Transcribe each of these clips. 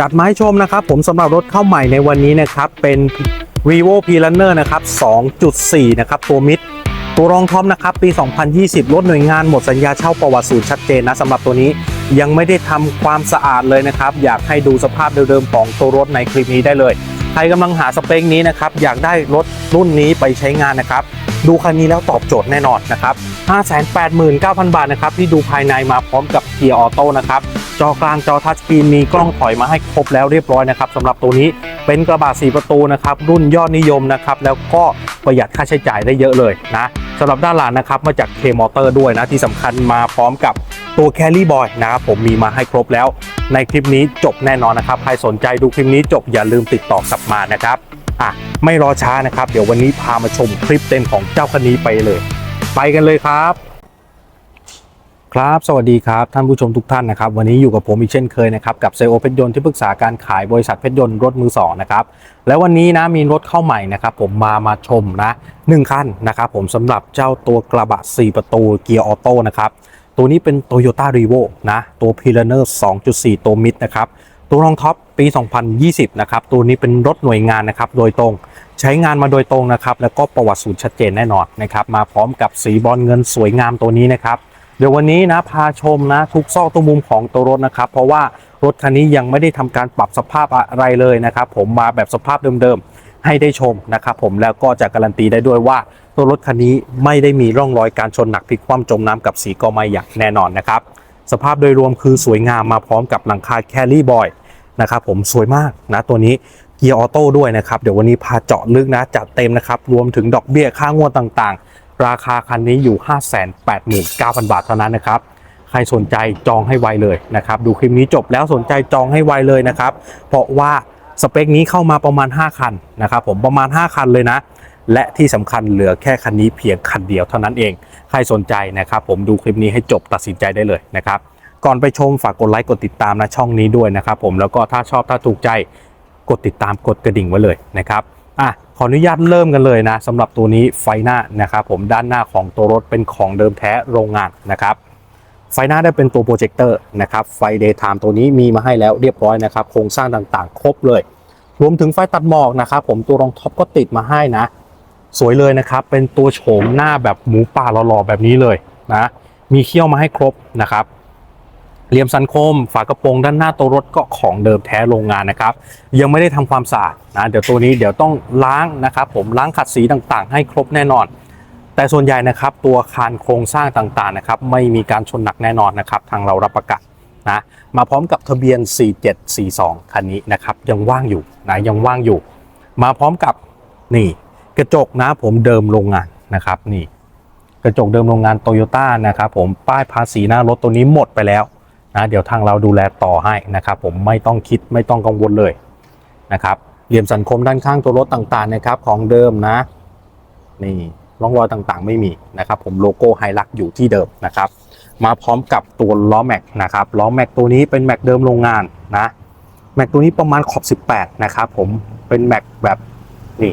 จัดมาให้ชมนะครับ ผมสำหรับรถเข้าใหม่ในวันนี้นะครับ เป็น vivo p l a n n e r นะครับ 2.4 นะครับ ตัวมิดตัวรองท็อปนะครับ ปี 2020 รถหน่วยงานหมดสัญญาเช่าประวัติศูนย์ชัดเจนนะสำหรับตัวนี้ยังไม่ได้ทำความสะอาดเลยนะครับ อยากให้ดูสภาพเดิมๆของตัวรถในคลิปนี้ได้เลย ใครกำลังหาสเปคนี้นะครับ อยากได้รถรุ่นนี้ไปใช้งานนะครับ ดูคันนี้แล้วตอบโจทย์แน่นอนนะครับ 589,000 บาทนะครับที่ดูภายในมาพร้อมกับเกียร์ออโต้นะครับ จอกลางจอทัชสกรีนมีกล้องถอยมาให้ครบแล้วเรียบร้อยนะครับสำหรับตัวนี้เป็นกระบะ4ประตูนะครับรุ่นยอดนิยมนะครับแล้วก็ประหยัดค่าใช้จ่ายได้เยอะเลยนะสำหรับด้านหลังนะครับมาจาก K Motor ด้วยนะที่สำคัญมาพร้อมกับตัว Carry Boy นะครับผมมีมาให้ครบแล้ว ในคลิปนี้จบแน่นอนนะครับ ใครสนใจดูคลิปนี้จบอย่าลืมติดต่อกลับมานะครับอะไม่รอช้านะครับ เดี๋ยววันนี้พามาชมคลิปเต็มของเจ้าคันนี้ไปเลย ไปกันเลยครับ ครับ สวัสดีครับท่านผู้ชมทุกท่านนะครับ วันนี้อยู่กับผมอีกเช่นเคยนะครับ กับเซลล์เพชรยนต์ที่ปรึกษาการขายบริษัทเพชรยนต์รถมือสองนะครับ และวันนี้นะมีรถเข้าใหม่นะครับผมมามาชมนะหนึ่งคันนะครับผมสำหรับเจ้าตัวกระบะ 4 ประตูเกียร์ออโต้นะครับ ตัวนี้เป็น Toyota r e v o นะตัว p i l a n e r 2.4 ตัวมิดนะครับ ตัวรองท็อปปี 2020 นะครับ ตัวนี้เป็นรถหน่วยงานนะครับโดยตรงใช้งานมาโดยตรงนะครับแล้วก็ประวัติศูนย์ชัดเจนแน่นอนนะครับมาพร้อมกับสีบอลเงินสวยงามตัวนี้นะครับ เดี๋ยววันนี้นะพาชมนะทุกซอกทุกมุมของตัวรถนะครับ เพราะว่ารถคันนี้ยังไม่ได้ทำการปรับสภาพอะไรเลยนะครับ ผมมาแบบสภาพเดิมๆให้ได้ชมนะครับ ผมแล้วก็จะการันตีได้ด้วยว่า ตัวรถคันนี้ไม่ได้มีร่องรอยการชนหนักพลิกคว่ำจมน้ำกับสีกอไม้อย่างแน่นอนนะครับ สภาพโดยรวมคือสวยงามมาพร้อมกับหลังคาแคลรี่บอยนะครับผมสวยมากนะตัวนี้เกียร์ออโต้ด้วยนะครับ เดี๋ยววันนี้พาเจาะลึกนะจัดเต็มนะครับ รวมถึงดอกเบี้ยค่างวดต่างๆ ราคาคันนี้อยู่ 589,000 บาทเท่านั้นนะครับ ใครสนใจจองให้ไวเลยนะครับ ดูคลิปนี้จบแล้วสนใจจองให้ไวเลยนะครับ เพราะว่าสเปคนี้เข้ามาประมาณ 5 คันนะครับผมประมาณ 5 คันเลยนะ และที่สำคัญเหลือแค่คันนี้เพียงคันเดียวเท่านั้นเอง ใครสนใจนะครับ ผมดูคลิปนี้ให้จบตัดสินใจได้เลยนะครับ ก่อนไปชมฝากกดไลค์กดติดตามนะช่องนี้ด้วยนะครับผมแล้วก็ถ้าชอบถ้าถูกใจกดติดตามกดกระดิ่งไว้เลยนะครับอะ ออนุญาตเริ่มกันเลยนะสำหรับตัวนี้ไฟหน้านะครับผมด้านหน้าของตัวรถเป็นของเดิมแท้โรงงานนะครับไฟหน้าได้เป็นตัวโปรเจคเตอร์นะครับไฟ Daytime ตัวนี้มีมาให้แล้วเรียบร้อยนะครับโครงสร้างต่างๆ ครบเลย รวมถึงไฟตัดหมอกนะครับผมตัวรองท็อปก็ติดมาให้นะ สวยเลยนะครับเป็นตัวโฉมหน้าแบบหมูป่าหล่อๆแบบนี้เลยนะมีเขี้ยวมาให้ครบนะครับ เหลี่ยมสันคม ฝากระโปรงด้านหน้าตัวรถก็ของเดิมแท้โรงงานนะครับ ยังไม่ได้ทำความสะอาดนะเดี๋ยวตัวนี้เดี๋ยวต้องล้างนะครับ ผมล้างขัดสีต่างๆ ให้ครบแน่นอน แต่ส่วนใหญ่นะครับตัวคานโครงสร้างต่างๆนะครับไม่มีการชนหนักแน่นอนนะครับ ทางเรารับประกันนะมาพร้อมกับทะเบียน 4742 คันนี้นะครับยังว่างอยู่นะยังว่างอยู่ มาพร้อมกับนี่กระจกนะผมเดิมโรงงานนะครับนี่กระจกเดิมโรงงานโตโยต้านะครับผมป้ายภาษีหน้ารถตัวนี้หมดไปแล้ว นะเดี๋ยวทางเราดูแลต่อให้นะครับผมไม่ต้องคิดไม่ต้องกังวลเลยนะครับเหลี่ยมสันคมด้านข้างตัวรถต่างๆนะครับของเดิมนะนี่ร่องรอยต่างๆ ไม่มีนะครับผมโลโก้ไฮลักอยู่ที่เดิมนะครับ มาพร้อมกับตัวล้อแม็กนะครับล้อแม็กตัวนี้เป็นแม็กเดิมโรงงานนะแม็กตัวนี้ประมาณขอบ 18 นะครับผมเป็นแม็กแบบนี่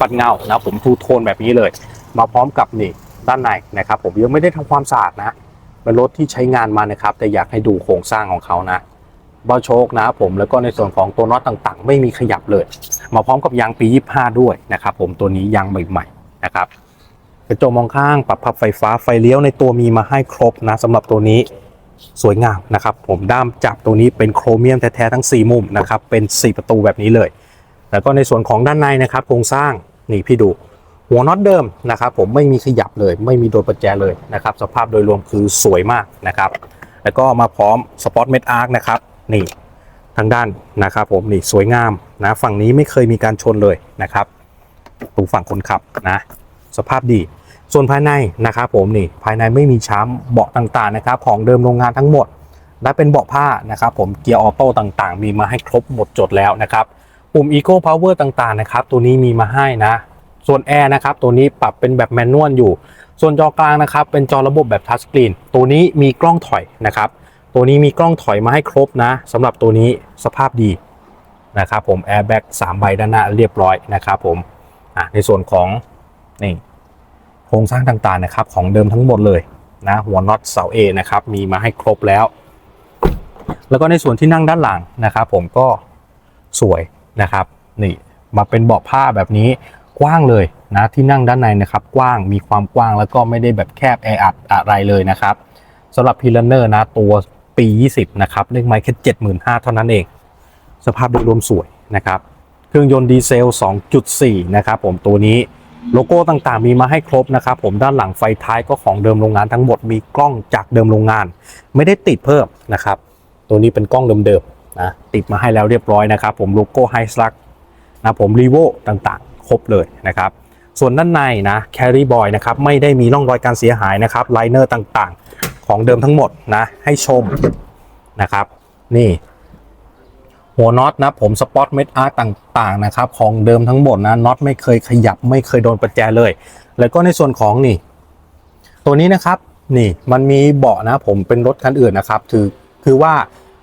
ปัดเงานะผมทูโทนแบบนี้เลย มาพร้อมกับนี่ด้านในนะครับ ผมยังไม่ได้ทำความสะอาดนะ เป็นรถที่ใช้งานมานะครับ แต่อยากให้ดูโครงสร้างของเขานะเบ้าโชคนะผมแล้วก็ในส่วนของตัวน็อตต่างๆ ไม่มีขยับเลย มาพร้อมกับยางปี 25 ด้วยนะครับผมตัวนี้ยางใหม่ๆนะครับกระจกมองข้างปรับพับไฟฟ้าไฟเลี้ยวในตัวมีมาให้ครบนะสำหรับตัวนี้สวยงามนะครับ ผมด้ามจับตัวนี้เป็นโครเมียมแท้ๆทั้ง 4 มุมนะครับเป็น 4 ประตูแบบนี้เลย แล้วก็ในส่วนของด้านในนะครับ โครงสร้างนี่พี่ดู หัวน็อตเดิมนะครับผมไม่มีขยับเลย ไม่มีโดนประแจเลยนะครับ สภาพโดยรวมคือสวยมากนะครับ แล้วก็มาพร้อมสปอตเม็ดอาร์คนะครับนี่ทางด้านนะครับผมนี่สวยงามนะฝั่งนี้ไม่เคยมีการชนเลยนะครับตรงฝั่งคนขับนะสภาพดี ส่วนภายในนะครับผมนี่ภายในไม่มีช้ำเบาะต่างๆนะครับ ของเดิมโรงงานทั้งหมด และเป็นเบาะผ้านะครับผมเกียร์ออโต้ต่างๆ มีมาให้ครบหมดจดแล้วนะครับ ปุ่ม Eco Power ต่างๆนะครับตัวนี้มีมาให้นะ ส่วนแอร์นะครับตัวนี้ปรับเป็นแบบแมนนวลอยู่ ส่วนจอกลางนะครับเป็นจอระบบแบบทัชสกรีนตัวนี้มีกล้องถอยนะครับตัวนี้มีกล้องถอยมาให้ครบนะสำหรับตัวนี้สภาพดีนะครับผมแอร์แบ็กสามใบด้านหน้าเรียบร้อยนะครับผมในส่วนของนี่โครงสร้างต่างๆนะครับของเดิมทั้งหมดเลยนะหัวน็อตเสาเอนะครับมีมาให้ครบแล้ว แล้วก็ในส่วนที่นั่งด้านหลังนะครับผมก็สวยนะครับนี่มาเป็นเบาะผ้าแบบนี้ กว้างเลยนะที่นั่งด้านในนะครับกว้างมีความกว้างแล้วก็ไม่ได้แบบแคบแออัดอะไรเลยนะครับสำหรับพีลันเนอร์นะตัวปี 20 นะครับเลขไมล์แค่ 75,000 เท่านั้นเอง สภาพโดยรวมสวยนะครับ เครื่องยนต์ดีเซล 2.4 นะครับผมตัวนี้โลโก้ต่างๆ มีมาให้ครบนะครับผมด้านหลังไฟท้ายก็ของเดิมโรงงานทั้งหมดมีกล้องจากเดิมโรงงาน ไม่ได้ติดเพิ่มนะครับ ตัวนี้เป็นกล้องเดิมๆนะติดมาให้แล้วเรียบร้อยนะครับผมโลโก้ไฮสลักนะผมรีโวต่างๆ ครบเลยนะครับ ส่วนด้านในนะแครีบอยนะครับไม่ได้มีร่องรอยการเสียหายนะครับไลเนอร์ต่างๆ ของเดิมทั้งหมดนะให้ชมนะครับ นี่หัวน็อตนะผมสปอตเม็ดอาร์ต่างๆนะครับของเดิมทั้งหมดนะน็อตไม่เคยขยับไม่เคยโดนประแจเลย แล้วก็ในส่วนของนี่ ตัวนี้นะครับนี่มันมีเบาะนะผมเป็นรถคันอื่นนะครับคือคือว่า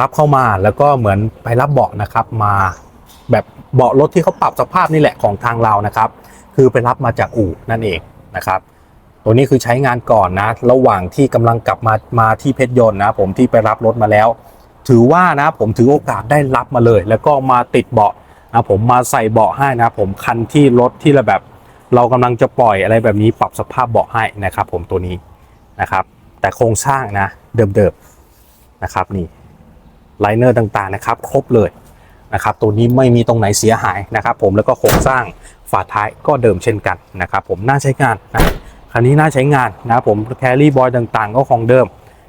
รับเข้ามาแล้วก็เหมือนไปรับเบาะนะครับมา แบบเบาะรถที่เขาปรับสภาพนี่แหละของทางเรานะครับ คือไปรับมาจากอู่นั่นเองนะครับ ตัวนี้คือใช้งานก่อนนะ ระหว่างที่กำลังกลับมามาที่เพชรยนต์นะ ผมที่ไปรับรถมาแล้ว ถือว่านะผมถือโอกาสได้รับมาเลย แล้วก็มาติดเบาะนะผมมาใส่เบาะให้นะ ผมคันที่รถที่เราแบบเรากำลังจะปล่อยอะไรแบบนี้ปรับสภาพเบาะให้นะครับ ผมตัวนี้นะครับ แต่โครงสร้างนะเดิมๆนะครับนี่ไลเนอร์ต่างๆนะครับ ครบเลย นะครับตัวนี้ไม่มีตรงไหนเสียหายนะครับผมแล้วก็โครงสร้างฝาท้ายก็เดิมเช่นกันนะครับผมน่าใช้งานนะคันนี้น่าใช้งานนะครับผมแครี่บอยต่างๆ ก็ของเดิม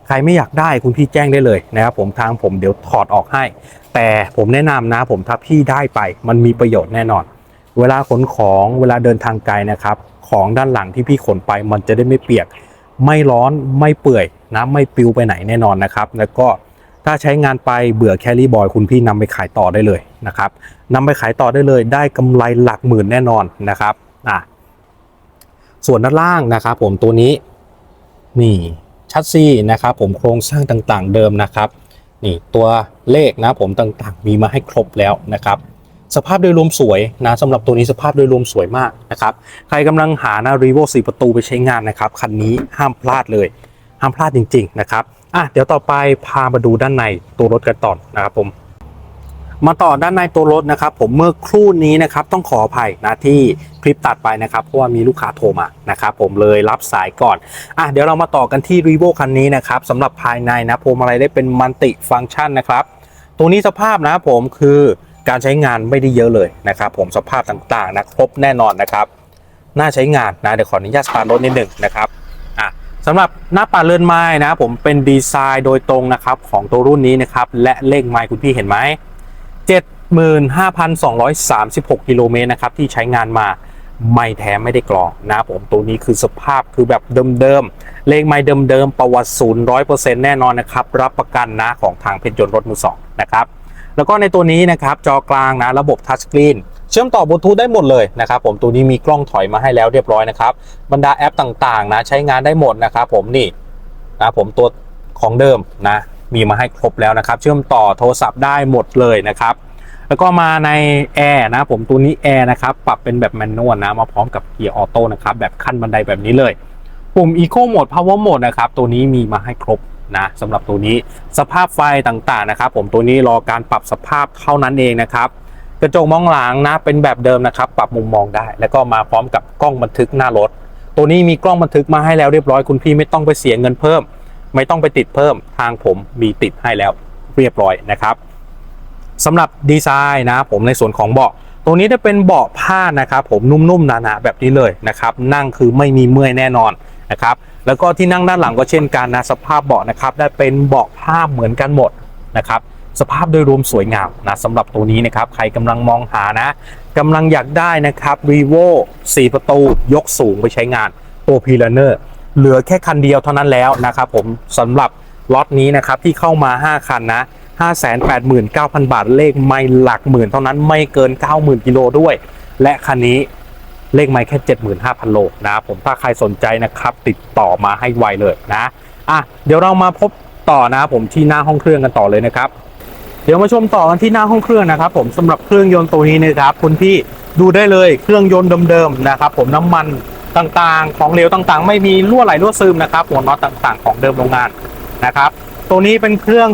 ใครไม่อยากได้คุณพี่แจ้งได้เลยนะครับผมทางผมเดี๋ยวถอดออกให้ แต่ผมแนะนำนะผมถ้าพี่ได้ไปมันมีประโยชน์แน่นอน เวลาขนของเวลาเดินทางไกลนะครับของด้านหลังที่พี่ขนไปมันจะได้ไม่เปียก ไม่ร้อนไม่เปื่อยนะไม่ปลิวไปไหนแน่นอนนะครับ แล้วก็ ถ้าใช้งานไปเบื่อแครี่บอยคุณพี่นำไปขายต่อได้เลยนะครับนำไปขายต่อได้เลย ได้กำไรหลักหมื่นแน่นอนนะครับอะส่วนด้านล่างนะครับผมตัวนี้นี่ชัดซี่นะครับผมโครงสร้างต่างๆเดิมนะครับนี่ตัวเลขนะผมต่างๆ มีมาให้ครบแล้วนะครับสภาพโดยรวมสวยนะสำหรับตัวนี้สภาพโดยรวมสวยมากนะครับ ใครกำลังหานะรีโว4ประตูไปใช้งานนะครับ คันนี้ห้ามพลาดเลย ห้ามพลาดจริง ๆ นะครับอะเดี๋ยวต่อไปพามาดูด้านในตัวรถกันต่อนะครับผมมาต่อด้านในตัวรถนะครับ ผมเมื่อครู่นี้นะครับต้องขออภัยนะที่คลิปตัดไปนะครับเพราะว่ามีลูกค้าโทรมานะครับผมเลยรับสายก่อนอะเดี๋ยวเรามาต่อกันที่ r e v o คันนี้นะครับสำหรับภายในนะพวงมาลัยได้เป็นมัลติฟังก์ชันนะครับ ตัวนี้สภาพนะผมคือการใช้งานไม่ได้เยอะเลยนะครับ ผมสภาพต่างๆนะครบแน่นอนนะครับ น่าใช้งานนะเดี๋ยวขออนุญาตสตาร์ทรถนิดหนึ่งนะครับ สำหรับหน้าปัดเลื่อนไม้นะผมเป็นดีไซน์โดยตรงนะครับของตัวรุ่นนี้นะครับและเลขไม้คุณพี่เห็นไหม75,236กิโลเมตรนะครับที่ใช้งานมาไม่แท้ไม่ได้กรองนะผมตัวนี้คือสภาพคือแบบเดิมๆเลขไม่เดิมๆประวัติศูนย์ร้อยเปอร์เซ็นต์แน่นอนนะครับรับประกันนะของทางเพชรยนต์รถมือสองนะครับแล้วก็ในตัวนี้นะครับจอกลางนะระบบทัชสกรีน เชื่อมต่อบลูทูธได้หมดเลยนะครับผมตัวนี้มีกล้องถอยมาให้แล้วเรียบร้อยนะครับบรรดาแอปต่างๆนะใช้งานได้หมดนะครับผมนี่นะผมตัวของเดิมนะมีมาให้ครบแล้วนะครับ เชื่อมต่อโทรศัพท์ได้หมดเลยนะครับ แล้วก็มาในแอร์นะผมตัวนี้แอร์นะครับปรับเป็นแบบแมนนวลนะมาพร้อมกับเกียร์ออโต้นะครับแบบขั้นบันไดแบบนี้เลย ปุ่ม Eco Mode Power Mode นะครับตัวนี้มีมาให้ครบนะสำหรับตัวนี้สภาพไฟต่างๆนะครับ ผมตัวนี้รอการปรับสภาพเท่านั้นเองนะครับ กระจกมองหลังนะเป็นแบบเดิมนะครับ ปรับมุมมองได้ แล้วก็มาพร้อมกับกล้องบันทึกหน้ารถ ตัวนี้มีกล้องบันทึกมาให้แล้วเรียบร้อยคุณพี่ไม่ต้องไปเสียเงินเพิ่ม ไม่ต้องไปติดเพิ่มทางผมมีติดให้แล้วเรียบร้อยนะครับสำหรับดีไซน์นะผมในส่วนของเบาะตรงนี้จะเป็นเบาะผ้านะครับผมนุ่มๆหนาๆแบบนี้เลยนะครับนั่งคือไม่มีเมื่อยแน่นอนนะครับแล้วก็ที่นั่งด้านหลังก็เช่นกันนะสภาพเบาะนะครับได้เป็นเบาะผ้าเหมือนกันหมดนะครับ สภาพโดยรวมสวยงามนะสำหรับตัวนี้นะครับใครกำลังมองหานะกำลังอยากได้นะครับ r e v o 4 ประตูยกสูงไปใช้งานตัวพีลเนอร์เหลือแค่คันเดียวเท่านั้นแล้วนะครับผมสำหรับล็อตนี้นะครับที่เข้ามา 5 คันนะ 589,000 บาทเลขไม่หลักหมื่นเท่านั้นไม่เกิน 90,000กิโลด้วย และคันนี้เลขไม่แค่ 75,000 โลนะผมถ้าใครสนใจนะครับติดต่อมาให้ไวเลยนะอะเดี๋ยวเรามาพบต่อนะผมที่หน้าห้องเครื่องกันต่อเลยนะครับ เดี๋ยวมาชมต่อกันที่หน้าห้องเครื่องนะครับ ผมสำหรับเครื่องยนต์ตัวนี้นะครับคุณพี่ดูได้เลยเครื่องยนต์เดิมๆนะครับ ผมน้ำมันต่างๆ ของเหลวต่างๆ ไม่มีรั่วไหลรั่วซึมนะครับหัวน็อตต่างๆ ของเดิมโรงงานนะครับ ตัวนี้เป็นเครื่อง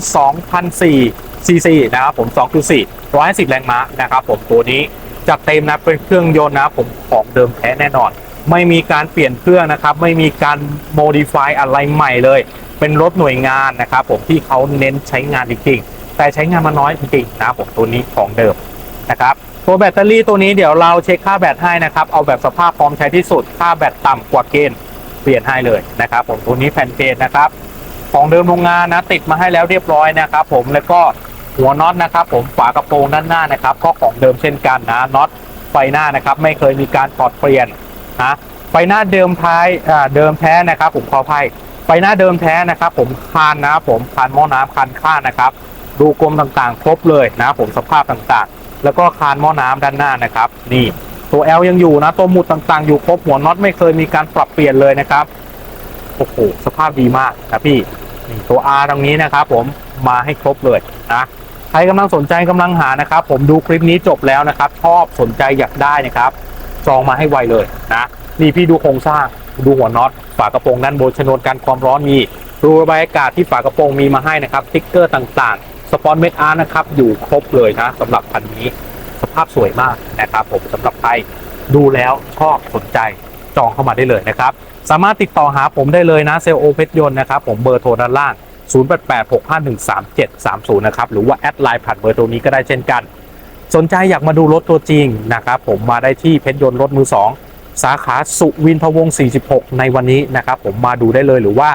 2,004ซีซีนะครับผม 2.4 150 แรงม้านะครับผมตัวนี้จัดเต็มนะเป็นเครื่องยนต์นะผมของเดิมแท้แน่นอน ไม่มีการเปลี่ยนเครื่องนะครับ ไม่มีการโมดิฟายอะไรใหม่เลย เป็นรถหน่วยงานนะครับผมที่เขาเน้นใช้งานจริงๆ แต่ใช้งานมาน้อยจริงๆนะผมตัวนี้ของเดิมนะครับตัวแบตเตอรี่ตัวนี้เดี๋ยวเราเช็คค่าแบตให้นะครับ เอาแบบสภาพพร้อมใช้ที่สุด ค่าแบตต่ำกว่าเกณฑ์เปลี่ยนให้เลยนะครับผมตัวนี้แผ่นเกจนะครับ ของเดิมโรงงานนะติดมาให้แล้วเรียบร้อยนะครับ ผมแล้วก็หัวน็อตนะครับ ผมฝากระโปรงด้านหน้านะครับ ก็ของเดิมเช่นกันนะน็อตไฟหน้านะครับ ไม่เคยมีการถอดเปลี่ยนนะไฟหน้าเดิมท้ายอ่าเดิมแท้นะครับ ผมขออภัยไฟหน้าเดิมแท้นะครับ ผมคานนะครับผมคานหม้อน้ำคานข้านะครับ ดูกลมต่างๆ ครบเลยนะผมสภาพต่างๆ แล้วก็คานหม้อน้ำด้านหน้านะครับ นี่ตัว L ยังอยู่นะตัวหมุดต่างๆ อยู่ครบหัวน็อตไม่เคยมีการปรับเปลี่ยนเลยนะครับโอ้โหสภาพดีมากนะพี่นี่ตัว R ตรงนี้นะครับ ผมมาให้ครบเลยนะใครกำลังสนใจกำลังหานะครับ ผมดูคลิปนี้จบแล้วนะครับ ชอบสนใจอยากได้นะครับจองมาให้ไวเลยนะนี่พี่ดูโครงสร้างดูหัวน็อตฝากระโปรงด้านบนชนวนกันความร้อนมีรูระบายอากาศที่ฝากระโปรงมีมาให้นะครับสติ๊กเกอร์ต่างๆ สปอนเมดอาร์นะครับ อยู่ครบเลยนะสำหรับคันนี้สภาพสวยมากนะครับผมสำหรับใครดูแล้วชอบสนใจจองเข้ามาได้เลยนะครับ สามารถติดต่อหาผมได้เลยนะเซลโอเพชรยนต์นะครับ ผมเบอร์โทรด้านล่าง 0886513730 นะครับ หรือว่าแอดไลน์ผ่านเบอร์โทรนี้ก็ได้เช่นกัน สนใจอยากมาดูรถตัวจริงนะครับ ผมมาได้ที่เพชรยนต์รถมือ 2 สาขาสุวินทวงศ์46 ในวันนี้นะครับ ผมมาดูได้เลยหรือว่า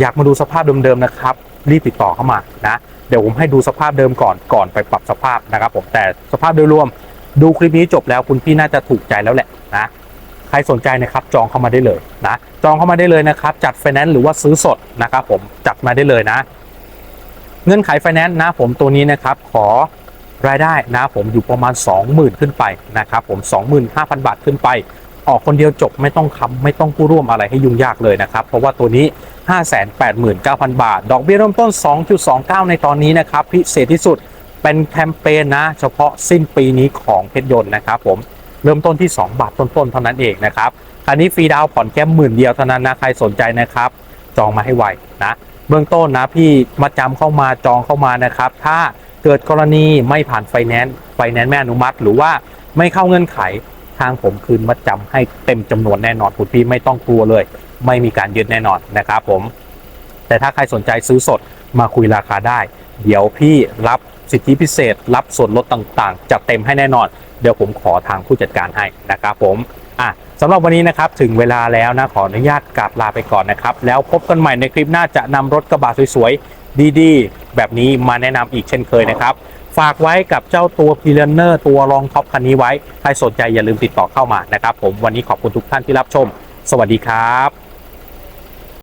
อยากมาดูสภาพเดิมๆนะครับ รีบติดต่อเข้ามานะ ดี๋ยวผมให้ดูสภาพเดิมก่อนก่อนไปปรับสภาพนะครับผมแต่สภาพโดยรวมดูคลิปนี้จบแล้วคุณพี่น่าจะถูกใจแล้วแหละนะใครสนใจนะครับจองเข้ามาได้เลยนะจองเข้ามาได้เลยนะครับจัดไฟแนนซ์หรือว่าซื้อสดนะครับผมจัดมาได้เลยนะ เงื่อนไขไฟแนนซ์นะผมตัวนี้นะครับขอรายได้นะผมอยู่ประมาณ 20,000 ขึ้นไปนะครับผม 25,000 บาทขึ้นไป ออกคนเดียวจบไม่ต้องค้ำไม่ต้องกู้ร่วมอะไรให้ยุ่งยากเลยนะครับ เพราะว่าตัวนี้ 589,000 บาท ดอกเบี้ยเริ่มต้น 2.29 ในตอนนี้นะครับ พิเศษที่สุดเป็นแคมเปญนะ เฉพาะสิ้นปีนี้ของเพชรยนต์นะครับผมเริ่มต้นที่ 2 บาทต้นๆเท่านั้นเองนะครับคันนี้ฟรีดาวน์ผ่อนแค่หมื่นเดียวเท่านั้นนะใครสนใจนะครับ จองมาให้ไวนะเบื้องต้นนะพี่มาจำเข้ามาจองเข้ามานะครับ ถ้าเกิดกรณีไม่ผ่านไฟแนนซ์ไฟแนนซ์ไม่อนุมัติ หรือว่าไม่เข้าเงื่อนไข ทางผมคืนมัดจำให้เต็มจำนวนแน่นอนคุณพี่ไม่ต้องกลัวเลย ไม่มีการยึดแน่นอนนะครับผมแต่ถ้าใครสนใจซื้อสดมาคุยราคาได้ เดี๋ยวพี่รับสิทธิพิเศษ รับส่วนลดต่างๆ จัดเต็มให้แน่นอน เดี๋ยวผมขอทางผู้จัดการให้นะครับผมอะสำหรับวันนี้นะครับถึงเวลาแล้วนะขออนุญาตกราบลาไปก่อนนะครับแล้วพบกันใหม่ในคลิปหน้าจะนำรถกระบะสวยๆดีๆ แบบนี้มาแนะนำอีกเช่นเคยนะครับ ฝากไว้กับเจ้าตัวพีเลนเนอร์ตัวรองท็อปคันนี้ไว้ ใครสนใจอย่าลืมติดต่อเข้ามานะครับผมวันนี้ขอบคุณทุกท่านที่รับชม สวัสดีครับ